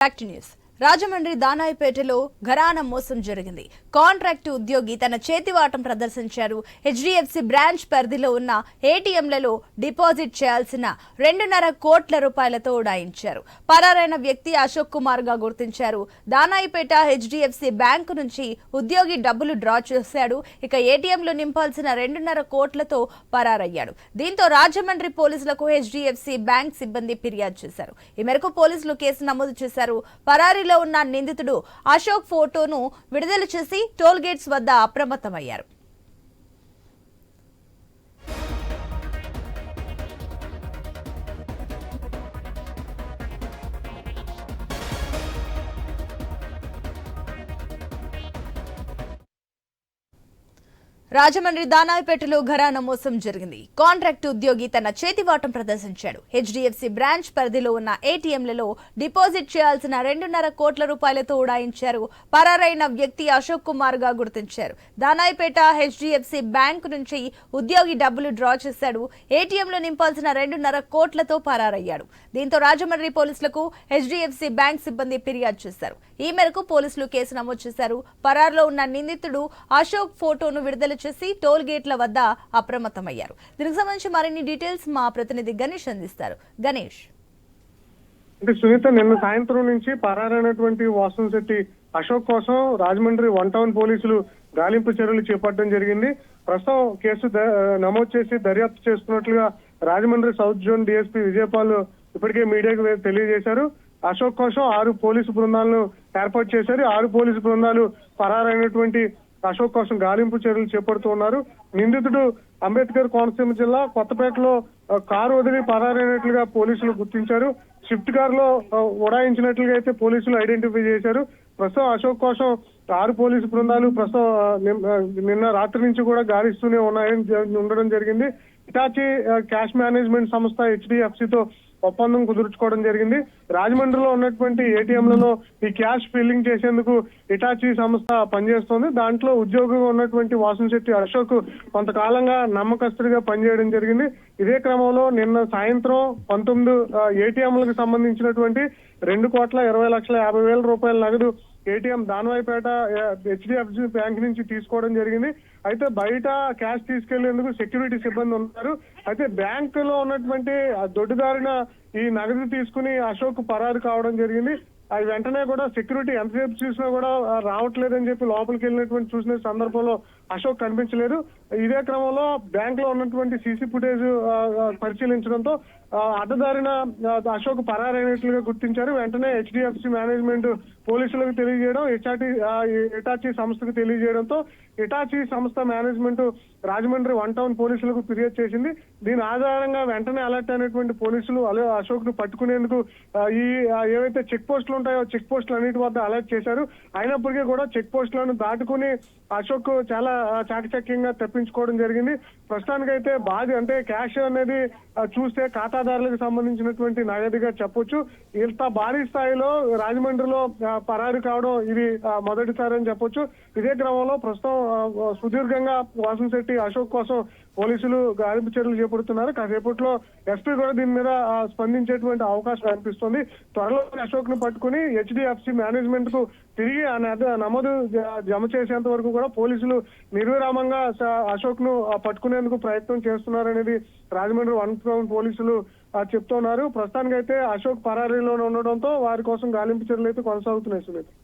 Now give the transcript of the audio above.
Back to news. Rajahmundry దానాయిపేటలో ఘరాన మోసం జరిగింది. Contract ఉద్యోగి తన చేతివాటం ప్రదర్శించారు. హెచ్డిఎఫ్సి బ్రాంచ్ పరిధిలో ఉన్న ఏటీఎంలలో డిపాజిట్ చేయాల్సిన రెండున్నర కోట్ల రూపాయలతో ఉడాయించారు. పరారైన వ్యక్తి అశోక్ కుమార్గా గుర్తించారు. దానాయిపేట హెచ్డిఎఫ్సి బ్యాంకు నుంచి ఉద్యోగి డబ్బులు డ్రా చేశాడు. ఇక ఏటీఎంలో నింపాల్సిన రెండున్నర కోట్లతో పరారయ్యాడు. దీంతో రాజమండ్రి పోలీసులకు హెచ్డిఎఫ్సి బ్యాంక్ సిబ్బంది ఫిర్యాదు చేశారు. ఈ మేరకు పోలీసులు కేసు నమోదు చేశారు. పరారీలో ఉన్న నిందితుడు అశోక్ ఫోటోను విడుదల చేసి టోల్ గేట్స్ వద్ద అప్రమత్తమయ్యారు. రాజమండ్రి దానాయిపేటలో ఘరానా మోసం జరిగింది. కాంట్రాక్ట్ ఉద్యోగి తన చేతివాటం ప్రదర్శించాడు. హెచ్డిఎఫ్సి బ్రాంచ్ పరిధిలో ఉన్న ఏటీఎంలలో డిపాజిట్ చేయాల్సిన రెండున్నర కోట్ల రూపాయలతో ఉడాయించారు పరారైన వ్యక్తి అశోక్ కుమార్గా గుర్తించారు. దానాయిపేట హెచ్డిఎఫ్సి బ్యాంక్ నుంచి ఉద్యోగి డబ్బులు డ్రా చేశాడు. ఏటీఎంలో నింపాల్సిన రెండున్నర కోట్లతో పరారయ్యాడు. దీంతో రాజమండ్రి పోలీసులకు హెచ్డిఎఫ్సి బ్యాంక్ సిబ్బంది ఫిర్యాదు చేశారు. ఈ మేరకు పోలీసులు కేసు నమోదు చేశారు. పరారులో ఉన్న నిందితుడు అశోక్ ఫోటోను విడుదల వచ్చేసి టోల్ గేట్ల వద్ద అప్రమత్తమయ్యారు. దీనికి సంబంధించి మరిన్ని డీటెయిల్స్ మా ప్రతినిధి గణేష్ అందిస్తారు. గణేష్. అంటే సునీత నిన్న సాయంత్రం నుంచి పరారైనటువంటి వాసన్ శెట్టి అశోక్ కోసం రాజమండ్రి వన్ టౌన్ పోలీసులు గాలింపు చర్యలు చేపట్టడం జరిగింది. ప్రస్తుతం కేసు నమోదు చేసి దర్యాప్తు చేస్తున్నట్లుగా Rajahmundry south zone DSP Vijayapal ఇప్పటికే మీడియాకు తెలియజేశారు. అశోక్ కోసం ఆరు పోలీసు బృందాలను ఏర్పాటు చేశారు. ఆరు పోలీసు బృందాలు పరారైనటువంటి అశోక్ కోసం గాలింపు చర్యలు చేపడుతున్నారు నిందితుడు అంబేద్కర్ కోనసీమ జిల్లా కొత్తపేటలో కారు వదిలి పరారైనట్లుగా పోలీసులు గుర్తించారు. స్విఫ్ట్ కార్లో ఉడాయించినట్లుగా అయితే పోలీసులు ఐడెంటిఫై చేశారు. ప్రస్తుతం అశోక్ కోసం ఆరు పోలీసు బృందాలు ప్రస్తుతం నిన్న రాత్రి నుంచి కూడా గాలిస్తూనే ఉన్నాయని ఉండడం జరిగింది. ఇటాచి క్యాష్ మేనేజ్మెంట్ సంస్థ హెచ్డిఎఫ్సితో ఒప్పందం కుదుర్చుకోవడం జరిగింది. రాజమండ్రిలో ఉన్నటువంటి ఏటీఎంలలో ఈ క్యాష్ ఫిల్లింగ్ చేసేందుకు ఇటాచి సంస్థ పనిచేస్తోంది. దాంట్లో ఉద్యోగంగా ఉన్నటువంటి వాసంశెట్టి అశోక్ కొంతకాలంగా నమ్మకస్తుడిగా పనిచేయడం జరిగింది. ఇదే క్రమంలో నిన్న సాయంత్రం పంతొమ్మిది ఏటీఎంలకు సంబంధించినటువంటి రెండు కోట్ల ఇరవై లక్షల యాభై వేల రూపాయల నగదు ఏటీఎం దానవాయిపేట హెచ్డిఎఫ్సి బ్యాంక్ నుంచి తీసుకోవడం జరిగింది. అయితే బయట క్యాష్ తీసుకెళ్ళేందుకు సెక్యూరిటీ సిబ్బంది ఉన్నారు. అయితే బ్యాంకులో ఉన్నటువంటి దొడ్డుదారిన ఈ నగదు తీసుకుని అశోక్ పరారు కావడం జరిగింది. అది వెంటనే కూడా సెక్యూరిటీ ఎంతసేపు చూసినా కూడా రావట్లేదు రావట్లేదని చెప్పి లోపలికి వెళ్ళినటువంటి చూసిన సందర్భంలో అశోక్ కనిపించలేదు. ఇదే క్రమంలో బ్యాంక్లో ఉన్నటువంటి సీసీ ఫుటేజ్ పరిశీలించడంతో అడ్డదారిన అశోక్ పరారైనట్లుగా గుర్తించారు. వెంటనే హెచ్డిఎఫ్సి మేనేజ్మెంట్ పోలీసులకు తెలియజేయడం హెచ్ఆర్టీ ఇటాచీ సంస్థకు తెలియజేయడంతో ఇటాచీ సంస్థ మేనేజ్మెంట్ రాజమండ్రి వన్ టౌన్ పోలీసులకు ఫిర్యాదు చేసింది. దీని ఆధారంగా వెంటనే అలర్ట్ అయినటువంటి పోలీసులు అశోక్ను పట్టుకునేందుకు ఈ ఏవైతే చెక్ పోస్టులు ఉంటాయో చెక్ పోస్టులు అన్నిటి వద్ద అలర్ట్ చేశారు. అయినప్పటికీ కూడా చెక్ పోస్టులను దాటుకుని అశోక్ చాలా చాకచక్యంగా తప్పించుకోవడం జరిగింది. ప్రస్తుతానికైతే బాధ అంటే క్యాష్ అనేది చూస్తే ఖాతాదారులకు సంబంధించినటువంటి నగదిగా చెప్పొచ్చు. ఇంత భారీ స్థాయిలో రాజమండ్రిలో పరారు కావడం ఇది మొదటిసారి అని చెప్పొచ్చు. ఇదే క్రమంలో ప్రస్తుతం సుదీర్ఘంగా వాసుశెట్టి అశోక్ కోసం పోలీసులు గాలింపు చర్యలు చేపడుతున్నారు. కాసేపట్లో ఎస్పీ కూడా దీని మీద స్పందించేటువంటి అవకాశం కనిపిస్తుంది. త్వరలో అశోక్ను పట్టుకుని హెచ్డిఎఫ్సి మేనేజ్మెంట్కు తిరిగి ఆ నమోదు జమ చేసేంత వరకు కూడా పోలీసులు నిర్విరామంగా అశోక్ను ఆ, పట్టుకునేందుకు ప్రయత్నం చేస్తున్నారనేది రాజమండ్రి వన్ టౌన్ పోలీసులు ఆ, చెప్తున్నారు. ప్రస్తుతానికైతే అశోక్ పరారీలో ఉండడంతో వారి కోసం గాలింపు చర్యలు అయితే కొనసాగుతున్నాయి సునీత.